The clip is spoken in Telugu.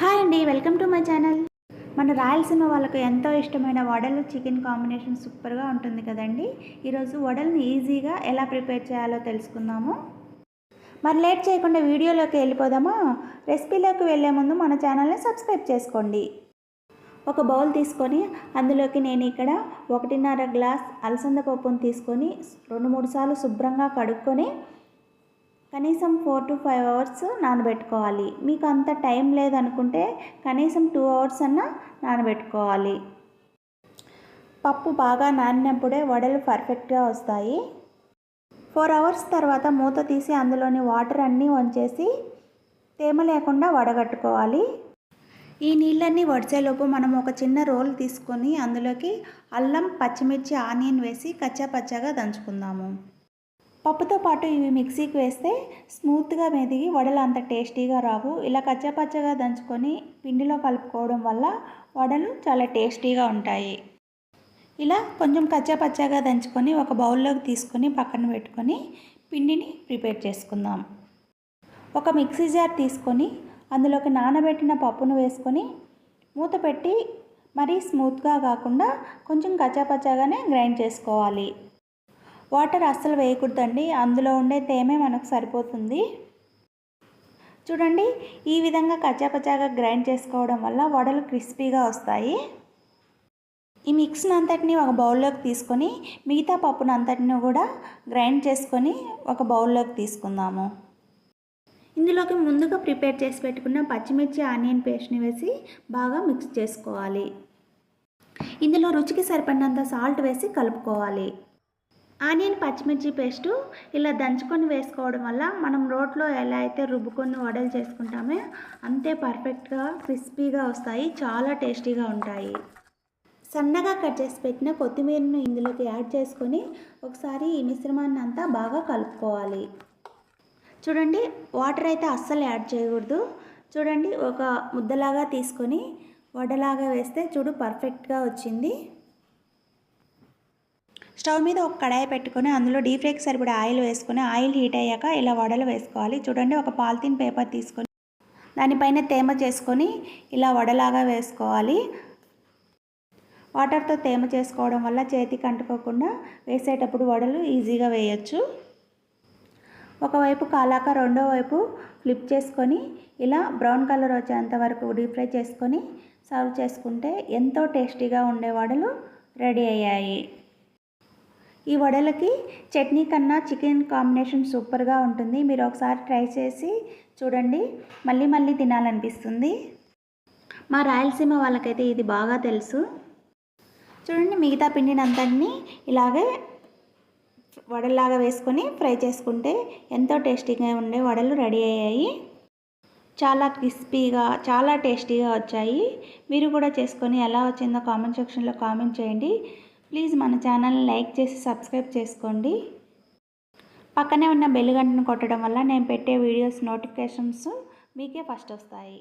హాయ్ అండి వెల్కమ్ టు మై ఛానల్. మన రాయలసీమ వాళ్ళకు ఎంతో ఇష్టమైన వడలు చికెన్ కాంబినేషన్ సూపర్గా ఉంటుంది కదండి. ఈరోజు వడల్ని ఈజీగా ఎలా ప్రిపేర్ చేయాలో తెలుసుకుందాము. మరి లేట్ చేయకుండా వీడియోలోకి వెళ్ళిపోదామా? రెసిపీలోకి వెళ్ళే ముందు మన ఛానల్ని సబ్స్క్రైబ్ చేసుకోండి. ఒక బౌల్ తీసుకొని అందులోకి నేను ఇక్కడ ఒకటిన్నర గ్లాస్ అలసంద పప్పును తీసుకొని రెండు మూడు సార్లు శుభ్రంగా కడుక్కొని కనీసం ఫోర్ టు ఫైవ్ అవర్స్ నానబెట్టుకోవాలి. మీకు అంత టైం లేదనుకుంటే కనీసం టూ అవర్స్ అన్నా నానబెట్టుకోవాలి. పప్పు బాగా నానినప్పుడే వడలు పర్ఫెక్ట్గా వస్తాయి. ఫోర్ అవర్స్ తర్వాత మూత తీసి అందులోని వాటర్ అన్నీ వంచేసి తేమ లేకుండా వడగట్టుకోవాలి. ఈ నీళ్ళన్నీ వడిచేలోపు మనం ఒక చిన్న రోల్ తీసుకొని అందులోకి అల్లం పచ్చిమిర్చి ఆనియన్ వేసి కచ్చా పచ్చాగా దంచుకుందాము. పప్పుతో పాటు ఇవి మిక్సీకి వేస్తే స్మూత్గా మెదిగి వడలు అంత టేస్టీగా రావు. ఇలా కచ్చాపచ్చగా దంచుకొని పిండిలో కలుపుకోవడం వల్ల వడలు చాలా టేస్టీగా ఉంటాయి. ఇలా కొంచెం కచ్చాపచ్చాగా దంచుకొని ఒక బౌల్లోకి తీసుకొని పక్కన పెట్టుకొని పిండిని ప్రిపేర్ చేసుకుందాం. ఒక మిక్సీ జార్ తీసుకొని అందులోకి నానబెట్టిన పప్పును వేసుకొని మూత పెట్టి మరీ స్మూత్గా కాకుండా కొంచెం కచ్చాపచ్చాగానే గ్రైండ్ చేసుకోవాలి. వాటర్ అస్సలు వేయకూడదండి. అందులో ఉండే తేమే మనకు సరిపోతుంది. చూడండి ఈ విధంగా కచ్చాపచ్చాగా గ్రైండ్ చేసుకోవడం వల్ల వడలు క్రిస్పీగా వస్తాయి. ఈ మిక్స్ని అంతటిని ఒక బౌల్లోకి తీసుకొని మిగతా పప్పును అంతటిని కూడా గ్రైండ్ చేసుకొని ఒక బౌల్లోకి తీసుకుందాము. ఇందులోకి ముందుగా ప్రిపేర్ చేసి పెట్టుకున్న పచ్చిమిర్చి ఆనియన్ పేస్ట్ని వేసి బాగా మిక్స్ చేసుకోవాలి. ఇందులో రుచికి సరిపడినంత సాల్ట్ వేసి కలుపుకోవాలి. ఆనియన్ పచ్చిమిర్చి పేస్టు ఇలా దంచుకొని వేసుకోవడం వల్ల మనం రోట్లో ఎలా అయితే రుబ్బుకొని వడలు చేసుకుంటామో అంతే పర్ఫెక్ట్గా క్రిస్పీగా వస్తాయి చాలా టేస్టీగా ఉంటాయి. సన్నగా కట్ చేసి పెట్టిన కొత్తిమీరను ఇందులోకి యాడ్ చేసుకొని ఒకసారి ఈ మిశ్రమాన్ని అంతా బాగా కలుపుకోవాలి. చూడండి వాటర్ అయితే అస్సలు యాడ్ చేయకూడదు. చూడండి ఒక ముద్దలాగా తీసుకొని వడలాగా వేస్తే చూడు పర్ఫెక్ట్గా వచ్చింది. స్టవ్ మీద ఒక కడాయి పెట్టుకొని అందులో డీప్ ఫ్రైకి సరిపడే ఆయిల్ వేసుకొని ఆయిల్ హీట్ అయ్యాక ఇలా వడలు వేసుకోవాలి. చూడండి ఒక పాలిథిన్ పేపర్ తీసుకొని దానిపైన తేమ చేసుకొని ఇలా వడలాగా వేసుకోవాలి. వాటర్తో తేమ చేసుకోవడం వల్ల చేతికి అంటుకోకుండా వేసేటప్పుడు వడలు ఈజీగా వేయచ్చు. ఒకవైపు కాలాక రెండో వైపు ఫ్లిప్ చేసుకొని ఇలా బ్రౌన్ కలర్ వచ్చేంత వరకు డీప్ ఫ్రై చేసుకొని సర్వ్ చేసుకుంటే ఎంతో టేస్టీగా ఉండే వడలు రెడీ అయ్యాయి. ఈ వడలకి చట్నీ కన్నా చికెన్ కాంబినేషన్ సూపర్గా ఉంటుంది. మీరు ఒకసారి ట్రై చేసి చూడండి. మళ్ళీ మళ్ళీ తినాలనిపిస్తుంది. మా రాయలసీమ వాళ్ళకైతే ఇది బాగా తెలుసు. చూడండి మిగతా పిండినంతటినీ ఇలాగే వడల్లాగా వేసుకొని ఫ్రై చేసుకుంటే ఎంతో టేస్టీగా ఉండే వడలు రెడీ అయ్యాయి. చాలా క్రిస్పీగా చాలా టేస్టీగా వచ్చాయి. మీరు కూడా చేసుకొని ఎలా వచ్చిందో కామెంట్ సెక్షన్లో కామెంట్ చేయండి. ప్లీజ్ మన ఛానల్ని లైక్ చేసి సబ్స్క్రైబ్ చేసుకోండి. పక్కనే ఉన్న బెల్ గంటను కొట్టడం వల్ల నేను పెట్టే వీడియోస్ నోటిఫికేషన్స్ మీకే ఫస్ట్ వస్తాయి.